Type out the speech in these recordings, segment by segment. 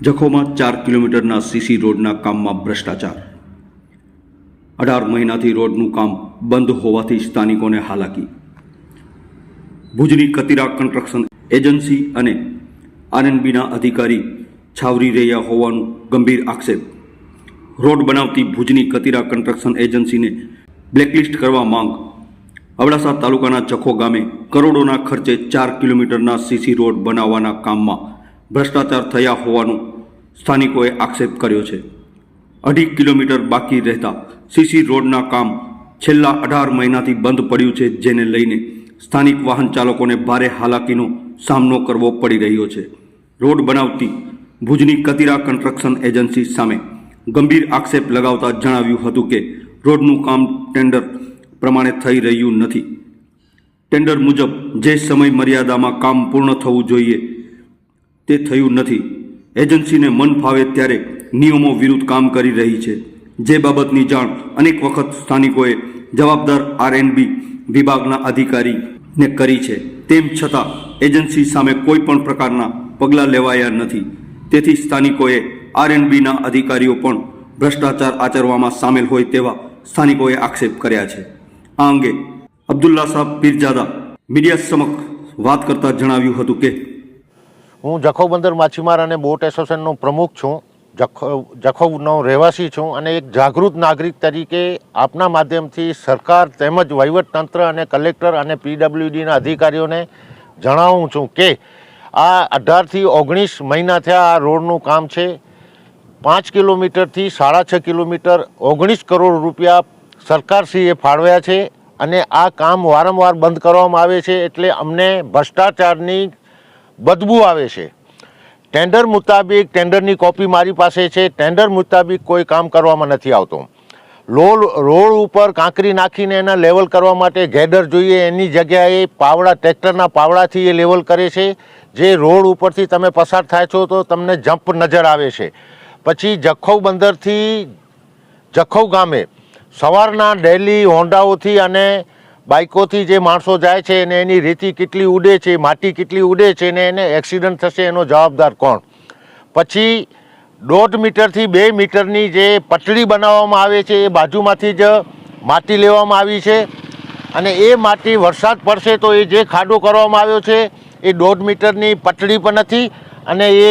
જખોમાં ચાર કિલોમીટરના સીસી રોડના કામમાં ભ્રષ્ટાચાર. અઢાર મહિનાથી રોડનું કામ બંધ હોવાથી સ્થાનિકોને હાલાકી. ભુજની કતિરા કન્સ્ટ્રક્શન એજન્સી અને આનંદબીના અધિકારી છાવરી રહ્યા હોવાનું ગંભીર આક્ષેપ. રોડ બનાવતી ભુજની કતિરા કન્સ્ટ્રક્શન એજન્સીને બ્લેકલિસ્ટ કરવા માંગ. અબડાસા તાલુકાના જખો ગામે કરોડોના ખર્ચે ચાર કિલોમીટરના સીસી રોડ બનાવવાના કામમાં ભ્રષ્ટાચાર થયા હોવાનું સ્થાનિકોએ આક્ષેપ કર્યો છે. અઢી કિલોમીટર બાકી રહેતા સીસી રોડના કામ છેલ્લા અઢાર મહિનાથી બંધ પડ્યું છે, જેને લઈને સ્થાનિક વાહન ચાલકોને ભારે હાલાકીનો સામનો કરવો પડી રહ્યો છે. રોડ બનાવતી ભુજની કતિરા કન્સ્ટ્રક્શન એજન્સી સામે ગંભીર આક્ષેપ લગાવતા જણાવ્યું હતું કે રોડનું કામ ટેન્ડર પ્રમાણે થઈ રહ્યું નથી. ટેન્ડર મુજબ જે સમય મર્યાદામાં કામ પૂર્ણ થવું જોઈએ તે થયું નથી. એજન્સીને મન ફાવે ત્યારે નિયમો વિરુદ્ધ કામ કરી રહી છે. જે બાબતની જાણ અનેક વખત સ્થાનિકોએ જવાબદાર આરએનબી વિભાગના અધિકારીને કરી છે. તેમ છતાં, એજન્સી સામે કોઈ પણ પ્રકારના પગલાં લેવાયા નથી. તેથી સ્થાનિકોએ આરએનબીના અધિકારીઓ પણ ભ્રષ્ટાચાર આચરવામાં સામેલ હોય તેવા સ્થાનિકોએ આક્ષેપ કર્યા છે. આ અંગે અબ્દુલ્લા સાહેબ પીરજાદા મીડિયા સમક્ષ વાત કરતા જણાવ્યું હતું કે હું જખૌ બંદર માછીમાર અને બોટ એસોસિએશનનો પ્રમુખ છું. જખૌ, જખૌનો રહેવાસી છું અને એક જાગૃત નાગરિક તરીકે આપના માધ્યમથી સરકાર તેમજ વહીવટતંત્ર અને કલેક્ટર અને પીડબ્લ્યુડીના અધિકારીઓને જણાવું છું કે આ અઢારથી ઓગણીસ મહિના થયા આ રોડનું કામ છે. પાંચ કિલોમીટરથી સાડા છ કિલોમીટર ઓગણીસ કરોડ રૂપિયા સરકારશ્રીએ ફાળવ્યા છે અને આ કામ વારંવાર બંધ કરવામાં આવે છે એટલે અમને ભ્રષ્ટાચારની બદબુ આવે છે. ટેન્ડર મુતાબિક ટેન્ડરની કોપી મારી પાસે છે. ટેન્ડર મુતાબિક કોઈ કામ કરવામાં નથી આવતું. લોલ રોડ ઉપર કાંકરી નાખીને એના લેવલ કરવા માટે ગેડર જોઈએ. એની જગ્યાએ પાવડા ટ્રેક્ટરના પાવડાથી એ લેવલ કરે છે. જે રોડ ઉપરથી તમે પસાર થાય છો તો તમને જમ્પ નજર આવે છે. પછી જખૌ બંદરથી જખૌ ગામે સવારના ડેલી હોન્ડાઓથી અને બાઇકોથી જે માણસો જાય છે અને એની રેતી કેટલી ઉડે છે, માટી કેટલી ઉડે છે ને એને એક્સિડન્ટ થશે એનો જવાબદાર કોણ? પછી દોઢ મીટરથી બે મીટરની જે પટડી બનાવવામાં આવે છે, એ બાજુમાંથી જ માટી લેવામાં આવી છે અને એ માટી વરસાદ પડશે તો એ જે ખાડો કરવામાં આવ્યો છે, એ દોઢ મીટરની પટડી પણ નથી અને એ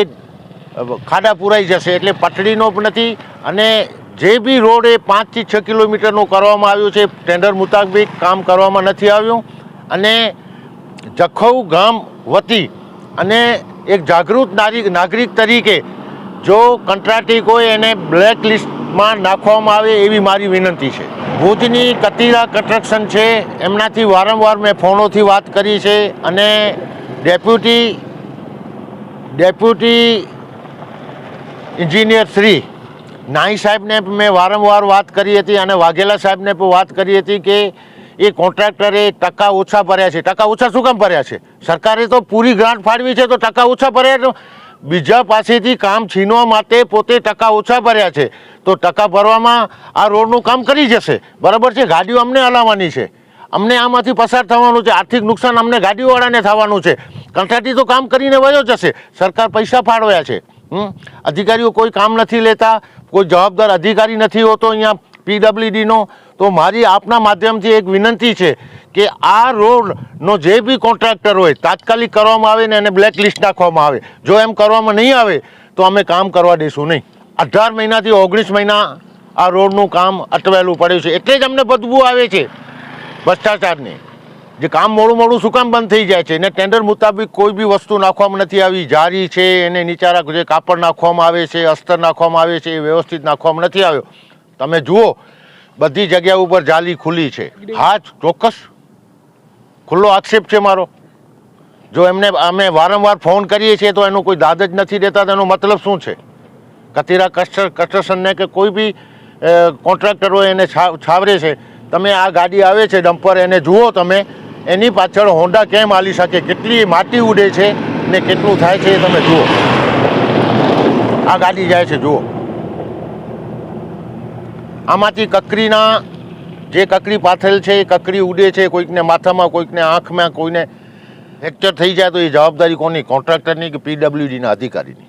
ખાડા પુરાઈ જશે એટલે પટડીનો પણ નથી અને જે બી રોડ એ પાંચથી છ કિલોમીટરનું કરવામાં આવ્યું છે. ટેન્ડર મુતાબિક કામ કરવામાં નથી આવ્યું. અને જખૌ ગામ વતી અને એક જાગૃત નાગરિક તરીકે જો કંટ્રાટી હોય એને બ્લેક લિસ્ટમાં નાખવામાં આવે એવી મારી વિનંતી છે. ભુજની કતિરા કન્સ્ટ્રક્શન છે. એમનાથી વારંવાર મેં ફોનોથી વાત કરી છે અને ડેપ્યુટી ડેપ્યુટી એન્જિનિયર શ્રી નાઈ સાહેબને મેં વારંવાર વાત કરી હતી અને વાઘેલા સાહેબને પણ વાત કરી હતી કે એ કોન્ટ્રાક્ટરે ટકા ઓછા ભર્યા છે. ટકા ઓછા શું કામ ભર્યા છે? સરકારે તો પૂરી ગ્રાન્ટ ફાળવી છે તો ટકા ઓછા ભર્યા બીજા પાસેથી કામ છીનવા માટે પોતે ટકા ઓછા ભર્યા છે. તો ટકા ભરવામાં આ રોડનું કામ કરી જશે. બરાબર છે? ગાડીઓ અમને હલાવવાની છે. અમને આમાંથી પસાર થવાનું છે. આર્થિક નુકસાન અમને ગાડીઓવાળાને થવાનું છે. કંટ્રાટી તો કામ કરીને વયો જશે. સરકાર પૈસા ફાળવ્યા છે. અધિકારીઓ કોઈ કામ નથી લેતા, કોઈ જવાબદાર અધિકારી નથી હોતો અહીંયા પીડબ્લ્યુડીનો. તો મારી આપના માધ્યમથી એક વિનંતી છે કે આ રોડનો જે બી કોન્ટ્રાક્ટર હોય, તાત્કાલિક કરવામાં આવે ને એને બ્લેક લિસ્ટ નાખવામાં આવે. જો એમ કરવામાં નહીં આવે, તો અમે કામ કરવા દઈશું નહીં. અઢાર મહિનાથી ઓગણીસ મહિના આ રોડનું કામ અટવાયેલું પડ્યું છે. એટલે જ અમને બદબુ આવે છે. ભ્રષ્ટાચારની. જે કામ મોડું મોડું શું કામ બંધ થઈ જાય છે? એને ટેન્ડર મુતાબિક કોઈ બી વસ્તુ નાખવામાં નથી આવી. જારી છે, એને નીચારા જે કાપડ નાખવામાં આવે છે, અસ્તર નાખવામાં આવે છે, એ વ્યવસ્થિત નાખવામાં નથી આવ્યો. તમે જુઓ, બધી જગ્યા ઉપર જાલી ખુલ્લી છે. હા ચોક્કસ. ખુલ્લો આક્ષેપ છે મારો. જો એમને, અમે વારંવાર ફોન કરીએ છીએ તો એનો કોઈ દાદ જ નથી દેતા તેનો મતલબ શું છે? કતિરા કસ્ટર કન્સ્ટ્રક્શનને કે કોઈ બી કોન્ટ્રાક્ટર હોય એને છાવરે છે. તમે આ ગાડી આવે છે, ડમ્પર, એને જુઓ તમે. એની પાછળ હોન્ડા કેમ હાલી શકે, કેટલી માટી ઉડે છે ને કેટલું થાય છે એ તમે જુઓ. આ ગાડી જાય છે, જુઓ. આમાંથી કકરીના જે કકરી પાથરેલ છે, એ કકરી ઉડે છે, કોઈકને માથામાં, કોઈકને આંખમાં, કોઈને ફ્રેક્ચર થઈ જાય તો એ જવાબદારી કોની? કોન્ટ્રાક્ટરની કે પીડબ્લ્યુડીના અધિકારીની?